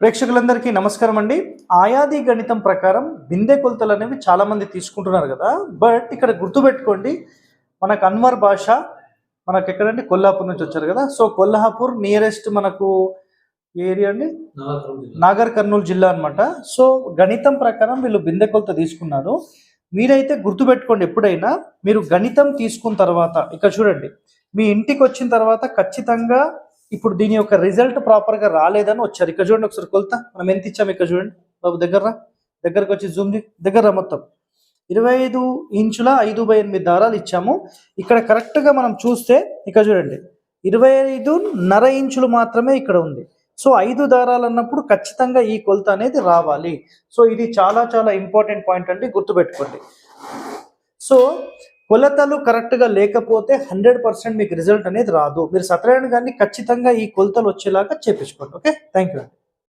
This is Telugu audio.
ప్రేక్షకులందరికీ నమస్కారం అండి. ఆయాది గణితం ప్రకారం బిందె కొలతలు అనేవి చాలా మంది తీసుకుంటున్నారు కదా. బట్ ఇక్కడ గుర్తుపెట్టుకోండి మనకు అన్వర్ భాష మనకు ఎక్కడండి? కొల్లాపూర్ నుంచి వచ్చారు కదా. సో కొల్హాపూర్ నియరెస్ట్ మనకు ఏరియా అండి? నాగర్ కర్నూలు జిల్లా అన్నమాట. సో గణితం ప్రకారం వీళ్ళు బిందె కొలత తీసుకున్నారు. మీరైతే గుర్తుపెట్టుకోండి ఎప్పుడైనా మీరు గణితం తీసుకున్న తర్వాత ఇక్కడ చూడండి. మీ ఇంటికి వచ్చిన తర్వాత ఖచ్చితంగా ఇప్పుడు దీని యొక్క రిజల్ట్ ప్రాపర్గా రాలేదని వచ్చారు ఇక్కడ చూడండి ఒకసారి కొలత. మనం ఎంత ఇచ్చాము ఇక్కడ చూడండి. బాబు దగ్గర దగ్గరకు వచ్చి జూమ్ దగ్గర మొత్తం. ఇరవై ఐదు ఇంచుల ఐదు బై ఎనిమిది దారాలు ఇచ్చాము. ఇక్కడ కరెక్ట్గా మనం చూస్తే ఇక్కడ చూడండి. ఇరవై ఐదు నర ఇంచులు మాత్రమే ఇక్కడ ఉంది. సో ఐదు దారాలు అన్నప్పుడు ఖచ్చితంగా ఈ కొలత అనేది రావాలి. సో ఇది చాలా చాలా ఇంపార్టెంట్ పాయింట్ అండి. గుర్తుపెట్టుకోండి. సో కొలతలు కరెక్ట్గా లేకపోతే హండ్రెడ్ పర్సెంట్ మీకు రిజల్ట్ అనేది రాదు. మీరు సత్యనారాయణ గారిని ఖచ్చితంగా ఈ కొలతలు వచ్చేలాగా చేపించుకోండి. Okay thank you